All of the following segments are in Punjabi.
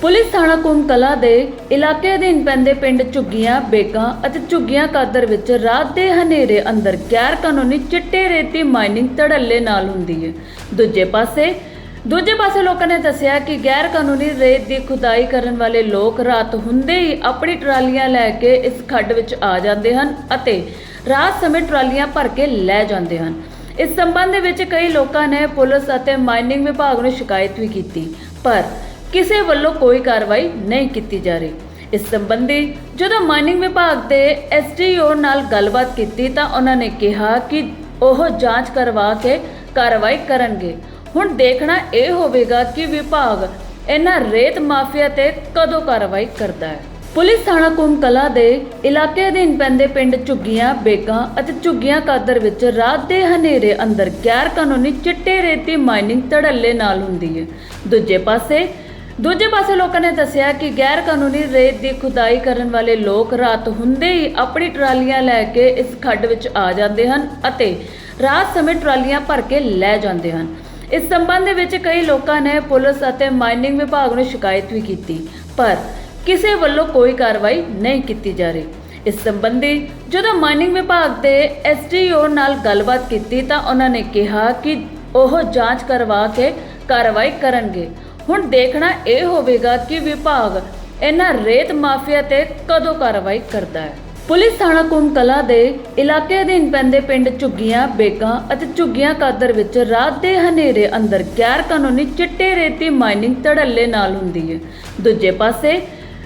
ਪੁਲਿਸ ਥਾਣਾ ਕੁੰਮਕਲਾ ਦੇ ਇਲਾਕੇ ਅਧੀਨ ਪੈਂਦੇ ਪਿੰਡ ਝੁੱਗੀਆਂ ਬੇਕਾਂ ਅਤੇ ਝੁੱਗੀਆਂ ਕਾਦਰ ਵਿੱਚ ਰਾਤ ਦੇ ਹਨੇਰੇ ਅੰਦਰ ਗੈਰ ਕਾਨੂੰਨੀ ਚਿੱਟੇ ਰੇਤੀ ਮਾਈਨਿੰਗ ਧੜੱਲੇ ਨਾਲ ਹੁੰਦੀ ਹੈ। ਦੂਜੇ ਪਾਸੇ ਦੂਜੇ ਪਾਸੇ ਲੋਕਾਂ ਨੇ ਦੱਸਿਆ ਕਿ ਗੈਰ ਕਾਨੂੰਨੀ ਰੇਤ ਦੀ ਖੁਦਾਈ ਕਰਨ ਵਾਲੇ ਲੋਕ ਰਾਤ ਹੁੰਦੇ ਹੀ ਆਪਣੀ ਟਰਾਲੀਆਂ ਲੈ ਕੇ ਇਸ ਖੱਡ ਵਿੱਚ ਆ ਜਾਂਦੇ ਹਨ ਅਤੇ ਰਾਤ ਸਮੇਂ ਟਰਾਲੀਆਂ ਭਰ ਕੇ ਲੈ ਜਾਂਦੇ ਹਨ। ਇਸ ਸੰਬੰਧ ਵਿੱਚ ਕਈ ਲੋਕਾਂ ਨੇ ਪੁਲਿਸ ਅਤੇ ਮਾਈਨਿੰਗ ਵਿਭਾਗ ਨੂੰ ਸ਼ਿਕਾਇਤ ਵੀ ਕੀਤੀ, ਪਰ ਕਿਸੇ ਵੱਲੋਂ ਕੋਈ ਕਾਰਵਾਈ ਨਹੀਂ ਕੀਤੀ ਜਾ ਰਹੀ। ਇਸ ਸੰਬੰਧੀ ਜਦੋਂ ਮਾਈਨਿੰਗ ਵਿਭਾਗ ਦੇ ਐਸਡੀਓ ਨਾਲ ਗੱਲਬਾਤ ਕੀਤੀ ਤਾਂ ਉਹਨਾਂ ਨੇ ਕਿਹਾ ਕਿ ਉਹ ਜਾਂਚ ਕਰਵਾ ਕੇ ਕਾਰਵਾਈ ਕਰਨਗੇ। ਹੁਣ ਦੇਖਣਾ ਇਹ ਹੋਵੇਗਾ ਕਿ ਵਿਭਾਗ ਇਹਨਾਂ ਰੇਤ ਮਾਫੀਆ ਤੇ ਕਦੋਂ ਕਾਰਵਾਈ ਕਰਦਾ ਹੈ। ਪੁਲਿਸ ਥਾਣਾ ਕੁੰਮਕਲਾ ਦੇ ਇਲਾਕੇ ਅਧੀਨ ਪੈਂਦੇ ਪਿੰਡ ਝੁੱਗੀਆਂ, ਬੇਗਾ ਅਤੇ ਝੁੱਗੀਆਂ ਕਾਦਰ ਵਿੱਚ ਰਾਤ ਦੇ ਹਨੇਰੇ ਅੰਦਰ ਗੈਰ ਕਾਨੂੰਨੀ ਚਿੱਟੇ ਰੇਤੀ ਮਾਈਨਿੰਗ ਧੜੱਲੇ ਨਾਲ ਹੁੰਦੀ ਹੈ। ਦੂਜੇ ਪਾਸੇ ਦੂਜੇ ਪਾਸੇ ਲੋਕਾਂ ਨੇ ਦੱਸਿਆ ਕਿ ਗੈਰ ਕਾਨੂੰਨੀ ਰੇਤ ਦੀ ਖੁਦਾਈ ਕਰਨ ਵਾਲੇ ਲੋਕ ਰਾਤ ਹੁੰਦੇ ਹੀ ਆਪਣੀ ਟਰਾਲੀਆਂ ਲੈ ਕੇ ਇਸ ਖੱਡ ਵਿੱਚ ਆ ਜਾਂਦੇ ਹਨ ਅਤੇ ਰਾਤ ਸਮੇਂ ਟਰਾਲੀਆਂ ਭਰ ਕੇ ਲੈ ਜਾਂਦੇ ਹਨ। ਇਸ ਸੰਬੰਧ ਵਿੱਚ ਕਈ ਲੋਕਾਂ ਨੇ ਪੁਲਿਸ ਅਤੇ ਮਾਈਨਿੰਗ ਵਿਭਾਗ ਨੂੰ ਸ਼ਿਕਾਇਤ ਵੀ ਕੀਤੀ, ਪਰ ਕਿਸੇ ਵੱਲੋਂ ਕੋਈ ਕਾਰਵਾਈ ਨਹੀਂ ਕੀਤੀ ਜਾ ਰਹੀ। ਇਸ ਸੰਬੰਧੀ ਜਦੋਂ ਮਾਈਨਿੰਗ ਵਿਭਾਗ ਦੇ ਐਸਡੀਓ ਨਾਲ ਗੱਲਬਾਤ ਕੀਤੀ ਤਾਂ ਉਹਨਾਂ ਨੇ ਕਿਹਾ ਕਿ ਉਹ ਜਾਂਚ ਕਰਵਾ ਕੇ ਕਾਰਵਾਈ ਕਰਨਗੇ। ਹੁਣ ਦੇਖਣਾ ਇਹ ਹੋਵੇਗਾ ਕਿ ਵਿਭਾਗ ਇਹਨਾਂ ਰੇਤ ਮਾਫੀਆ ਤੇ ਕਦੋਂ ਕਾਰਵਾਈ ਕਰਦਾ ਹੈ। ਪੁਲਿਸ ਥਾਣਾ ਕੁੰਮਕਲਾ ਦੇ ਇਲਾਕੇ ਅਧੀਨ ਪੈਂਦੇ ਪਿੰਡ ਝੁੱਗੀਆਂ, ਬੇਗਾ ਅਤੇ ਝੁੱਗੀਆਂ ਕਾਦਰ ਵਿੱਚ ਰਾਤ ਦੇ ਹਨੇਰੇ ਅੰਦਰ ਗੈਰ ਕਾਨੂੰਨੀ ਚਿੱਟੇ ਰੇਤੀ ਮਾਈਨਿੰਗ ਧੜੱਲੇ ਨਾਲ ਹੁੰਦੀ ਹੈ। ਦੂਜੇ ਪਾਸੇ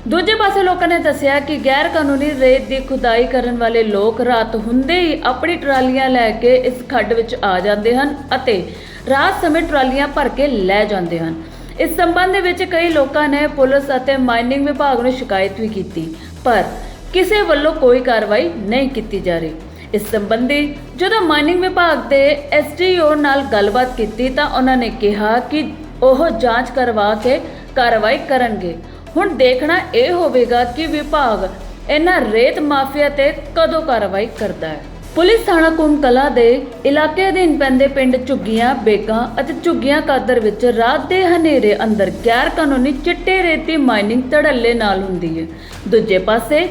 ਦੂਜੇ ਪਾਸੇ ਲੋਕਾਂ ਨੇ ਦੱਸਿਆ ਕਿ ਗੈਰ ਕਾਨੂੰਨੀ ਰੇਤ ਦੀ ਖੁਦਾਈ ਕਰਨ ਵਾਲੇ ਲੋਕ ਰਾਤ ਹੁੰਦੇ ਹੀ ਆਪਣੀ ਟਰਾਲੀਆਂ ਲੈ ਕੇ ਇਸ ਖੱਡ ਵਿੱਚ ਆ ਜਾਂਦੇ ਹਨ ਅਤੇ ਰਾਤ ਸਮੇਂ ਟਰਾਲੀਆਂ ਭਰ ਕੇ ਲੈ ਜਾਂਦੇ ਹਨ। ਇਸ ਸੰਬੰਧ ਵਿੱਚ ਕਈ ਲੋਕਾਂ ਨੇ ਪੁਲਿਸ ਅਤੇ ਮਾਈਨਿੰਗ ਵਿਭਾਗ ਨੂੰ ਸ਼ਿਕਾਇਤ ਵੀ ਕੀਤੀ, ਪਰ ਕਿਸੇ ਵੱਲੋਂ ਕੋਈ ਕਾਰਵਾਈ ਨਹੀਂ ਕੀਤੀ ਜਾ ਰਹੀ। ਇਸ ਸੰਬੰਧੀ ਜਦੋਂ ਮਾਈਨਿੰਗ ਵਿਭਾਗ ਦੇ ਐਸਡੀਓ ਨਾਲ ਗੱਲਬਾਤ ਕੀਤੀ ਤਾਂ ਉਹਨਾਂ ਨੇ ਕਿਹਾ ਕਿ ਉਹ ਜਾਂਚ ਕਰਵਾ ਕੇ ਕਾਰਵਾਈ ਕਰਨਗੇ। ਹੁਣ ਦੇਖਣਾ ਇਹ ਹੋਵੇਗਾ ਕਿ ਵਿਭਾਗ ਇਹਨਾਂ ਰੇਤ ਮਾਫੀਆ ਤੇ ਕਦੋਂ ਕਾਰਵਾਈ ਕਰਦਾ ਹੈ। ਪੁਲਿਸ ਥਾਣਾ ਕੁੰਮਕਲਾ ਦੇ ਇਲਾਕੇ ਅਧੀਨ ਪੈਂਦੇ ਪਿੰਡ ਝੁੱਗੀਆਂ ਬੇਗਾ ਅਤੇ ਝੁੱਗੀਆਂ ਕਾਦਰ ਵਿੱਚ ਰਾਤ ਦੇ ਹਨੇਰੇ ਅੰਦਰ ਗੈਰ ਕਾਨੂੰਨੀ ਚਿੱਟੇ ਰੇਤੀ ਮਾਈਨਿੰਗ ਧੜੱਲੇ ਨਾਲ ਹੁੰਦੀ ਹੈ। ਦੂਜੇ ਪਾਸੇ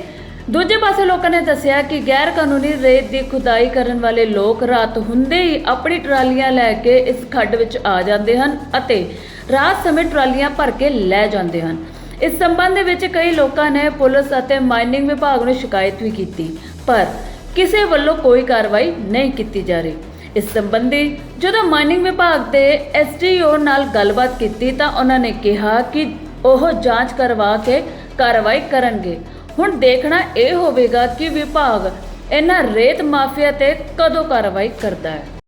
ਦੂਜੇ ਪਾਸੇ ਲੋਕਾਂ ਨੇ ਦੱਸਿਆ ਕਿ ਗੈਰ ਕਾਨੂੰਨੀ ਰੇਤ ਦੀ ਖੁਦਾਈ ਕਰਨ ਵਾਲੇ ਲੋਕ ਰਾਤ ਹੁੰਦੇ ਹੀ ਆਪਣੀ ਟਰਾਲੀਆਂ ਲੈ ਕੇ ਇਸ ਖੱਡ ਵਿੱਚ ਆ ਜਾਂਦੇ ਹਨ ਅਤੇ ਰਾਤ ਸਮੇਂ ਟਰਾਲੀਆਂ ਭਰ ਕੇ ਲੈ ਜਾਂਦੇ ਹਨ। ਇਸ ਸੰਬੰਧ ਵਿੱਚ ਕਈ ਲੋਕਾਂ ਨੇ ਪੁਲਿਸ ਅਤੇ ਮਾਈਨਿੰਗ ਵਿਭਾਗ ਨੂੰ ਸ਼ਿਕਾਇਤ ਵੀ ਕੀਤੀ, ਪਰ ਕਿਸੇ ਵੱਲੋਂ ਕੋਈ ਕਾਰਵਾਈ ਨਹੀਂ ਕੀਤੀ ਜਾ ਰਹੀ। ਇਸ ਸੰਬੰਧੀ ਜਦੋਂ ਮਾਈਨਿੰਗ ਵਿਭਾਗ ਦੇ ਐਸਡੀਓ ਨਾਲ ਗੱਲਬਾਤ ਕੀਤੀ ਤਾਂ ਉਹਨਾਂ ਨੇ ਕਿਹਾ ਕਿ ਉਹ ਜਾਂਚ ਕਰਵਾ ਕੇ ਕਾਰਵਾਈ ਕਰਨਗੇ। ਹੁਣ ਦੇਖਣਾ ਇਹ ਹੋਵੇਗਾ ਕਿ ਵਿਭਾਗ ਇਹਨਾਂ ਰੇਤ ਮਾਫੀਆ ਤੇ ਕਦੋਂ ਕਾਰਵਾਈ ਕਰਦਾ ਹੈ।